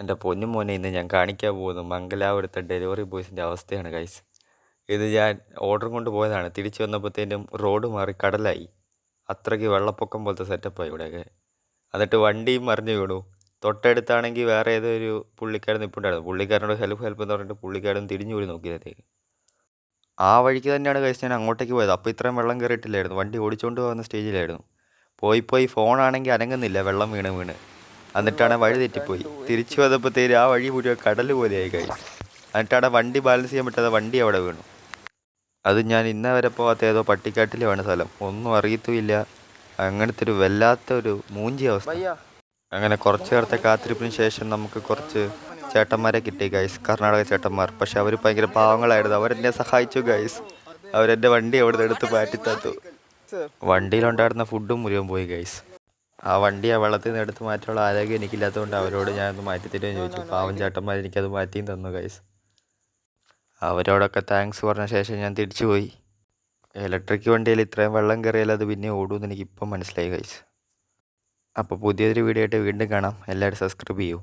എന്റെ പൊന്നു മോനെ ഇന്ന് ഞാൻ കാണിക്കാൻ പോകുന്നു മംഗലാപുരത്തെ ഡെലിവറി ബോയ്സിന്റെ അവസ്ഥയാണ് ഗൈസ് ഇത് ഞാൻ ഓർഡർ കൊണ്ട് പോയതാണ്. തിരിച്ചു വന്നപ്പോഴത്തേനും റോഡ് മാറി കടലായി. അത്രയ്ക്ക് വെള്ളപ്പൊക്കം പോലത്തെ സെറ്റപ്പായി ഇവിടെയൊക്കെ. എന്നിട്ട് വണ്ടിയും മറിഞ്ഞു വീണു. തൊട്ടടുത്താണെങ്കിൽ വേറെ ഏതോ ഒരു പുള്ളിക്കാരൻ നിൽപ്പുണ്ടായിരുന്നു പുള്ളിക്കാരനോട് ഹെൽപ്പ് ഹെൽപ്പ് എന്ന് പറഞ്ഞിട്ട് പുള്ളിക്കാരൻ തിരിഞ്ഞു പോയി നോക്കിയതേക്ക് ആ വഴിക്ക് തന്നെയാണ് കഴിച്ച് ഞാൻ അങ്ങോട്ടേക്ക് പോയത്. അപ്പോൾ ഇത്രയും വെള്ളം കയറിയിട്ടില്ലായിരുന്നു. വണ്ടി ഓടിച്ചുകൊണ്ട് പോകുന്ന സ്റ്റേജിലായിരുന്നു പോയി പോയി ഫോണാണെങ്കിൽ അനങ്ങുന്നില്ല. വെള്ളം വീണ് വീണ്. എന്നിട്ടാണ് വഴി തെറ്റിപ്പോയി. തിരിച്ചു വന്നപ്പോഴത്തേര് ആ വഴി മുഴുവൻ കടൽ പോലെയായി കഴിഞ്ഞു. എന്നിട്ടാണ് വണ്ടി ബാലൻസ് ചെയ്യാൻ പറ്റാതെ വണ്ടി അവിടെ വീണു. അത് ഞാൻ ഇന്നവരെ പോകാത്ത ഏതോ പട്ടിക്കാട്ടിലുമാണ് സ്ഥലം. ഒന്നും അറിയത്തുമില്ല. അങ്ങനത്തെ ഒരു വല്ലാത്ത ഒരു മൂഞ്ചി അവസ്ഥ. അങ്ങനെ കുറച്ച് നേരത്തെ കാത്തിരിപ്പിന് ശേഷം നമുക്ക് കുറച്ച് ചേട്ടന്മാരെ കിട്ടി ഗൈസ് കർണാടക ചേട്ടന്മാർ. പക്ഷെ അവർ ഭയങ്കര പാവങ്ങളായിരുന്നു. അവരെന്നെ സഹായിച്ചു ഗൈസ് അവരെന്റെ വണ്ടി അവിടെ നിന്ന് എടുത്ത് മാറ്റി തന്നു. വണ്ടിയിലുണ്ടായിരുന്ന ഫുഡും മുഴുവൻ പോയി ഗൈസ് ആ വണ്ടി ആ വെള്ളത്തിൽ നിന്ന് എടുത്ത് മാറ്റാനുള്ള ആരോഗ്യം എനിക്കില്ലാത്തതുകൊണ്ട് അവരോട് ഞാനൊന്ന് മാറ്റി തരുമെന്ന് ചോദിച്ചു. പാവം ചേട്ടന്മാർ എനിക്കത് മാറ്റിയും തന്നു ഗൈസ് അവരോടൊക്കെ താങ്ക്സ് പറഞ്ഞ ശേഷം ഞാൻ തിരിച്ചു പോയി. ഇലക്ട്രിക് വണ്ടിയിൽ ഇത്രയും വെള്ളം കയറിയാൽ അത് പിന്നെ ഓടുമെന്ന് എനിക്ക് ഇപ്പം മനസ്സിലായി ഗൈസ് അപ്പോൾ പുതിയൊരു വീഡിയോ ആയിട്ട് വീണ്ടും കാണാം. എല്ലാവരും സബ്സ്ക്രൈബ് ചെയ്യൂ.